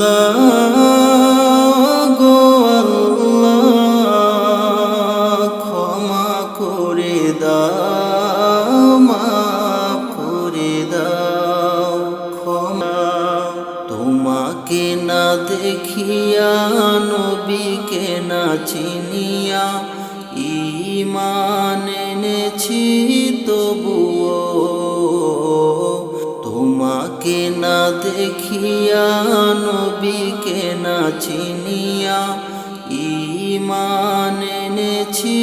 আল্লাহ চিনিয়া ইমান এনেছি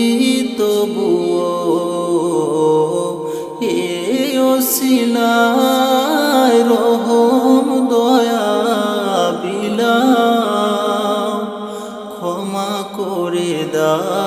তবুও এ ওসিলায় রহম দয়া বিলা ক্ষমা করে দাও।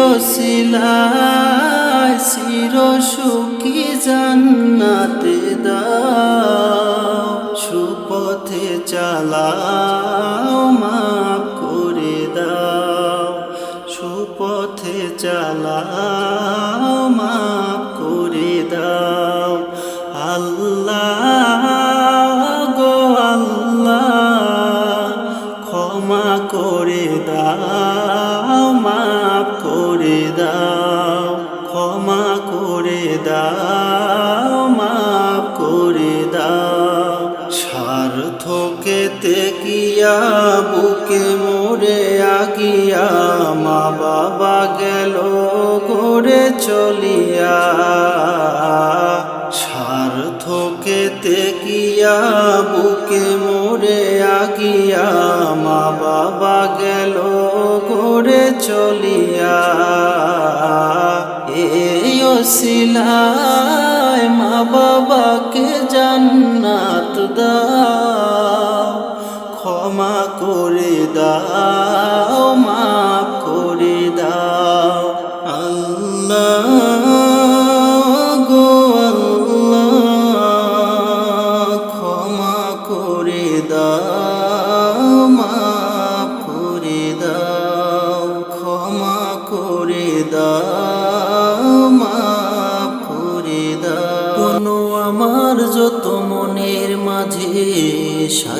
ওসিলায় চির সুখী জান্নাতে দাও সুপথে চালাও দাও, মাফ করে দাও। স্বার্থকে তেকিয়া বুকে মোরে আগিয়া মা বাবা গেল করে চলিয়া। স্বার্থকে তেকিয়া বুকে মোরে আগিয়া মা বাবা গেল করে চলিয়া। ওসিলায় মা বাবাকে জান্নাত দাও ক্ষমা করে দাও।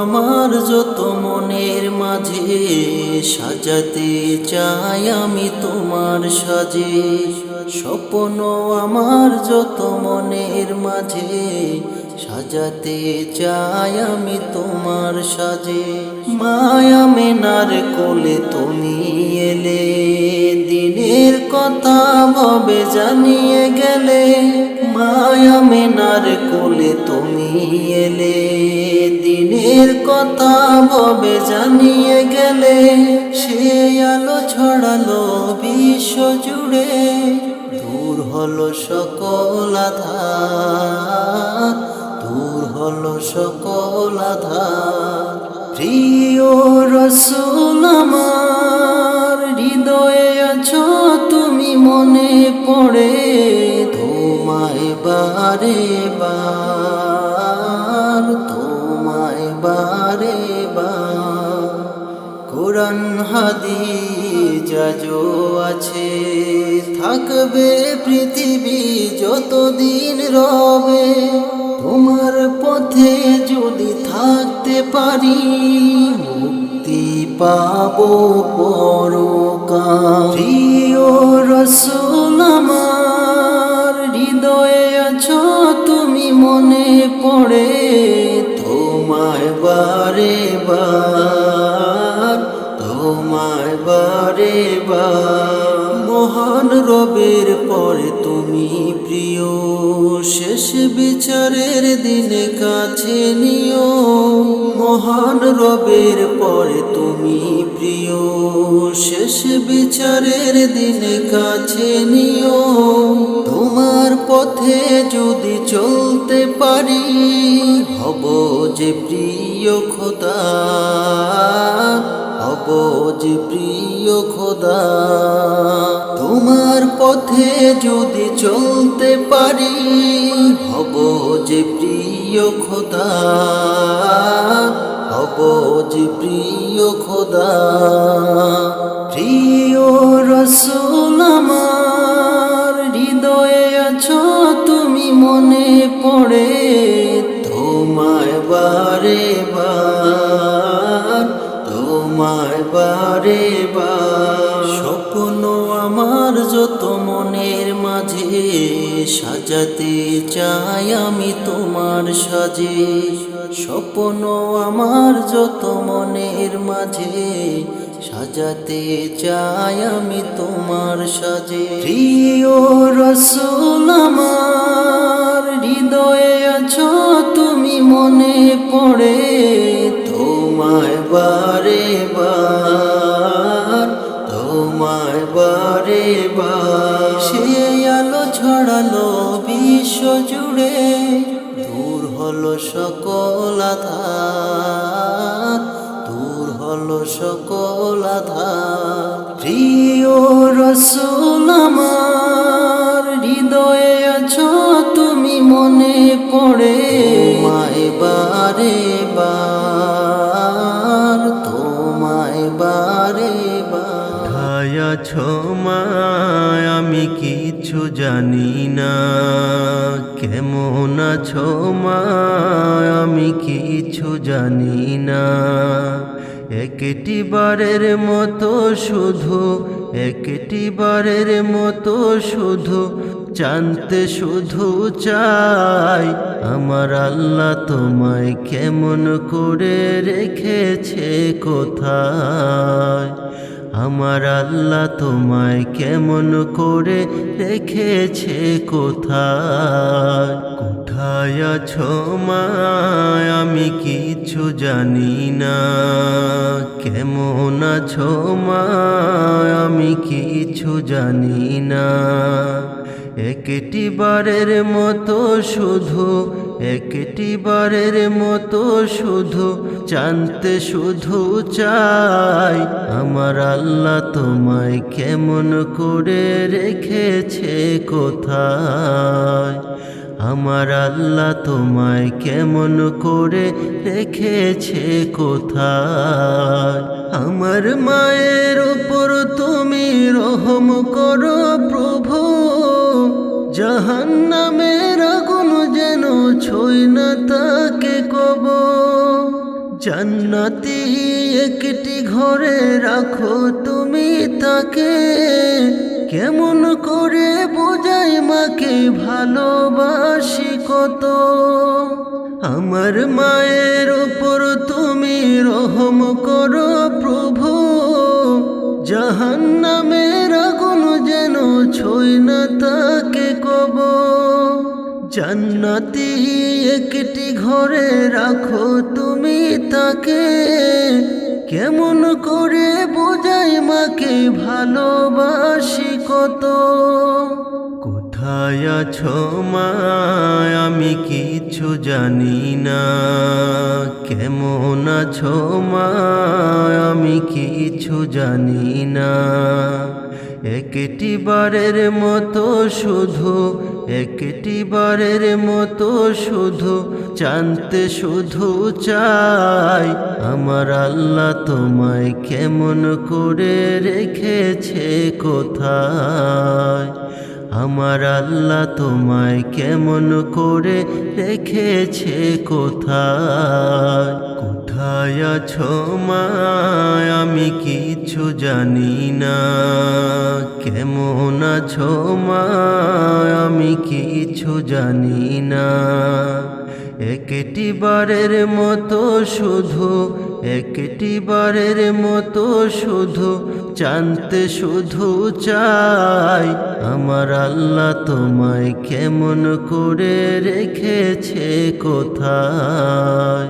আমার যত মনের মাঝে, সাজাতে চাই আমি তোমার সাজে। স্বপ্ন আমার যত মনের মাঝে, সাজাতে চাই আমি তোমার সাজে। মায়া মেনার কোলে তুমি এলে, দিনের কথা ভবে জানিয়ে গেলে, মায়া মেনার কোলে তুমি এলে। দিনের কথা ভবে জানিয়ে গেলে, সে আলো ছড়ালো বিশ্ব জুড়ে। দূর হলো সকল আধার, দূর হলো সকল আধার। প্রিয় রসুল আমার, হৃদয়ে আছো তুমি মনে পড়ে, তোমায় বারে বার। বারে বা। কোরআন হাদি আজও আছে। থাকবে পৃথিবী যতদিন রবে। তোমার পথে যদি থাকতে পারি, মুক্তি পাব প্রিয় রসুল আমার, হৃদয়ে আছো তুমি মনে পড়ে। তোমায় বারে বার, তোমায় বারে বার। মহান রবের পরে তুমি প্রিয়, শেষ বিচারের দিনে কাছে নিও। মহান রবের পরে তুমি প্রিয়, শেষ বিচারের দিনে কাছে নিও। তোমার পথে যদি চলতে পারি, হব যে প্রিয় খোদা, হব যে প্রিয় খোদা। তোমার পথে যদি চলতে পারি, হব যে প্রিয় খোদা, হব যে প্রিয় খোদা। প্রিয় রসুল মনে পড়ে তোমায় বারে বার, তোমায় বারে বার। স্বপ্ন আমার যত মনের মাঝে, সাজাতে চাই আমি তোমার সাজে। স্বপ্ন আমার যত মনের মাঝে সাজাতে চাই আমি তোমার সাজে। প্রিয় রসুল আমার, হৃদয়ে আছো তুমি, মনে পড়ে তোমায় বারে বার, তোমায় বারে বার। সে আলো ছড়ালো বিশ্ব জুড়ে, দূর হলো সকল আধার। সকল আধার প্রিয় রসুল আমার, হৃদয়ে আছো তুমি মনে পড়ে। তোমায় বারে বার, তোমায় বারে বার। খায়া ছমায় আমি কিছু জানি না। কেমন আছো মা? আমি কিছু জানি না। একটি বারের মতো শুধু, একটি বারের মতো শুধু জানতে শুধু চাই, আমার আল্লাহ তোমায় কেমন করে রেখেছে কোথায়? আমার আল্লাহ তোমায় কেমন করে রেখেছে কোথায়? কোথায় আছো মা? আমি কিছু জানি না। কেমন আছো মা? আমি কিছু জানি না। একটি বারের মতো শুধু, একটি বারের মতো শুধু জানতে শুধু চাই, আমার আল্লাহ তোমায় কেমন করে রেখেছে কোথায়? আমার আল্লাহ তোমায় কেমন করে রেখেছে কোথায়? আমার মায়ের উপর তুমি রহম করো প্রভু। জাহান্নামের আগুন যেন ছই না তাকে কব। জান্নাতি একটি ঘরে রাখো তুমি তাকে। কেমন করে তোমাকে ভালোবাসি কত। আমার মায়ের ওপর তুমি রহম করো প্রভু। জাহান নামের আগুন যেন ছই না তাকে কব। জান্নাতি একটি ঘরে রাখো তুমি তাকে। কেমন করে বোঝাই মাকে ভালোবাসি কত। কোথায় আছো মা? আমি কিছু জানি না। কেমন আছো মা? আমি কিছু জানি না। একটি বারের মতো শুধু, একটি বারের মতো শুধু জানতে শুধু চাই, আমার আল্লাহ তোমায় কেমন করে রেখেছে কোথায়? আমার আল্লাহ তোমায় কেমন করে রেখেছে কোথায়? কোথায় আছো মা? আমি কিছু জানি না। কেমন আছো মা? আমি কিছু জানি না। একটি বারের মতো শুধু, একটি বারের মতো শুধু জানতে শুধু চাই, আমার আল্লাহ তোমায় কেমন করে রেখেছে কোথায়?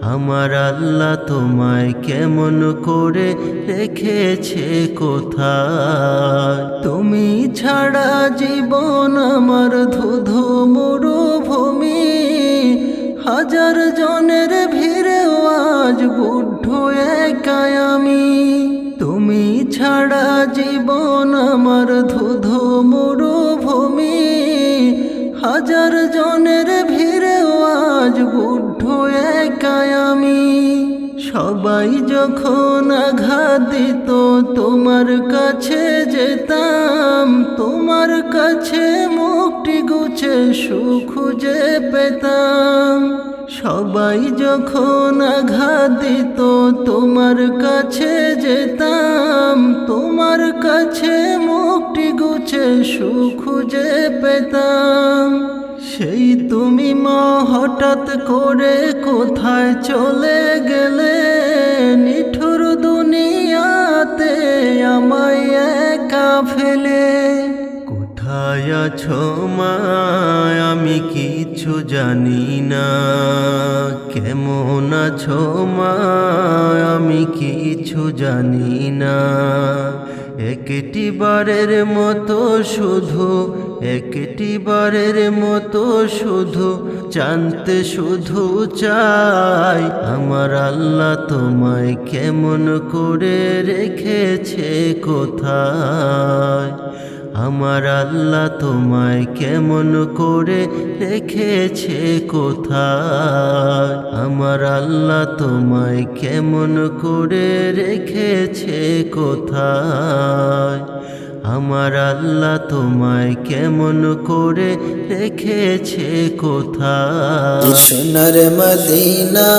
আমার আল্লাহ তোমায় কেমন করে রেখেছে কোথায়? তুমি ছাড়া জীবন আমার ধুধু মরুভূমি, হাজার জনের ভিড়েও আজ বুদ্ধ একাই আমি। তুমি ছাড়া জীবন আমার ধুধু মরুভূমি। হাজার জনের ভিড়েও আজ বুদ্ধ একাই আমি। সবাই যখন আঘাত দিত তোমার কাছে যেতাম, তোমার কাছে মুক্তি গুছে, সুখ খুঁজে পেতাম। সবাই যখন আঘাত দিত তোমার কাছে যেতাম, তোমার কাছে মুক্তি গুছে সুখ খুঁজে পেতাম। সেই তুমি মা, হঠাৎ করে কোথায় চলে গেলে? নিঠুর দুনিয়াতে আমায় একা ফেলে। কোথায় আছো মা আমি কিছু জানি না। কেমন আছো মা আমি কিছু জানি না। একটি বারের মতো শুধু, একটি বারের মতো শুধু, জানতে শুধু চাই, আমার আল্লাহ তোমায় কেমন করে রেখেছে কোথায়? আমার আল্লাহ তোমায় কেমন করে রেখেছে কোথায়? আমার আল্লাহ তোমায় কেমন করে রেখেছে কোথায়? আমার আল্লাহ তোমায় কেমন করে রেখেছে কোথায়? সোনার মদিনা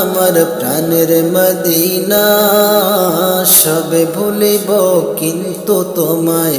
আমার প্রাণের মদিনা সবে ভুলিব কিন্তু তোমায়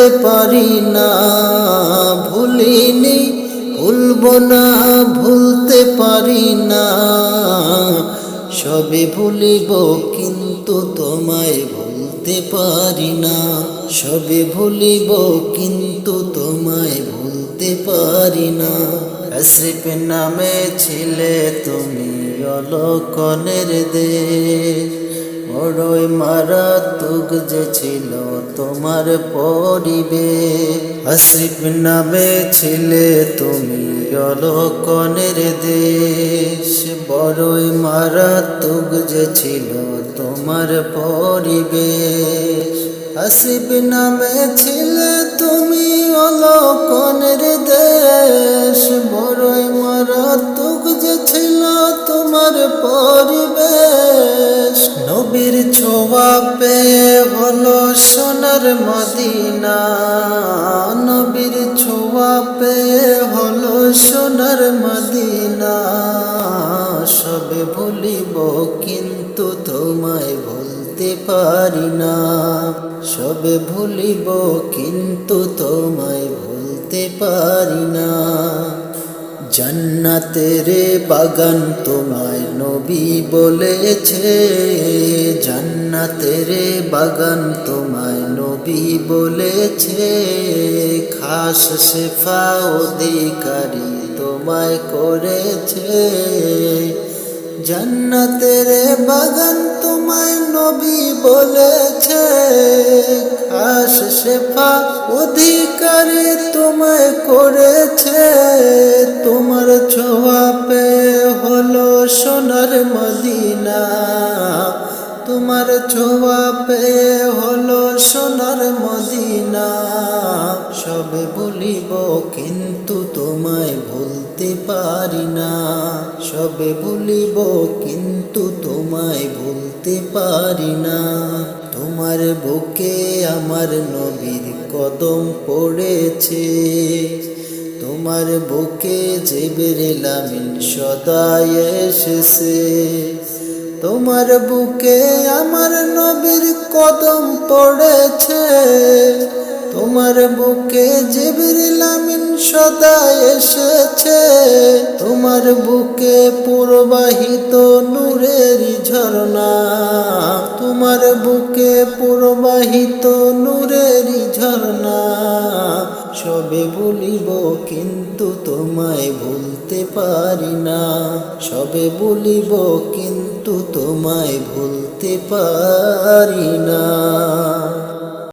ভুলতে পারি না, ভুলিনি, ভুলব না, ভুলতে পারি না। সবে ভুলিব, কিন্তু তোমায় ভুলতে পারি না। সবে ভুলিব, কিন্তু তোমায় ভুলতে পারি না। আশ্রিপ নামে ছিলে তুমি অলকনের দেশ। বড়ই মারাত্মক যে ছিল তোমার পরিবেশ। আশ্রিপ নামে ছিলে তুমি অলকনের দেশ। বড়ই মারাত্মক যে ছিল তোমার পরিবেশ। আসিব নামে ছিলে তুমি অলকনের দেশ। বড়ই মারাত্মক যে ছিল তোমার নবীর ছোঁয়া পেয়ে হলো সোনার মদিনা। নবীর ছোঁয়া পেয়ে হলো সোনার মদিনা। সবে ভুলিব কিন্তু তোমায় ভুলতে পারি না। সবে ভুলিব কিন্তু তোমায় ভুলতে পারি না। জান্নাতের বাগান তোমায় নবী বলেছে। জান্নাতের বাগান তোমায় নবী বলেছে। খাস শেফা অধিকারী তোমায় করেছে। জান্নাতের বাগান তোমায় নবী বলেছে, খাস শেফা অধিকারী তোমায় করেছে। তোমার ছোঁয়া পে হলো সোনার মদিনা। তোমার ছোঁয়া পে হলো সোনার মদিনা। সবে বলিব, কিন্তু তোমায় ভুলতে পারি না। সবে বলিব, কিন্তু তোমায় ভুলতে পারি না। তোমার বুকে আমার নবীর কদম পড়েছে। তোমার বুকে জেবেরেল আমিন সদায় এসেছে। তোমার বুকে আমার নবীর কদম পড়েছে। তোমার বুকে জিবরিল আমিন সদা এসেছে। তোমার বুকে প্রবাহিত নূরের ঝর্ণা তোমার বুকে প্রবাহিত নূরের ঝর্ণা সবে বলিব, কিন্তু তোমায় ভুলতে পারি না। সবে বলিব, কিন্তু তোমায় ভুলতে পারি না।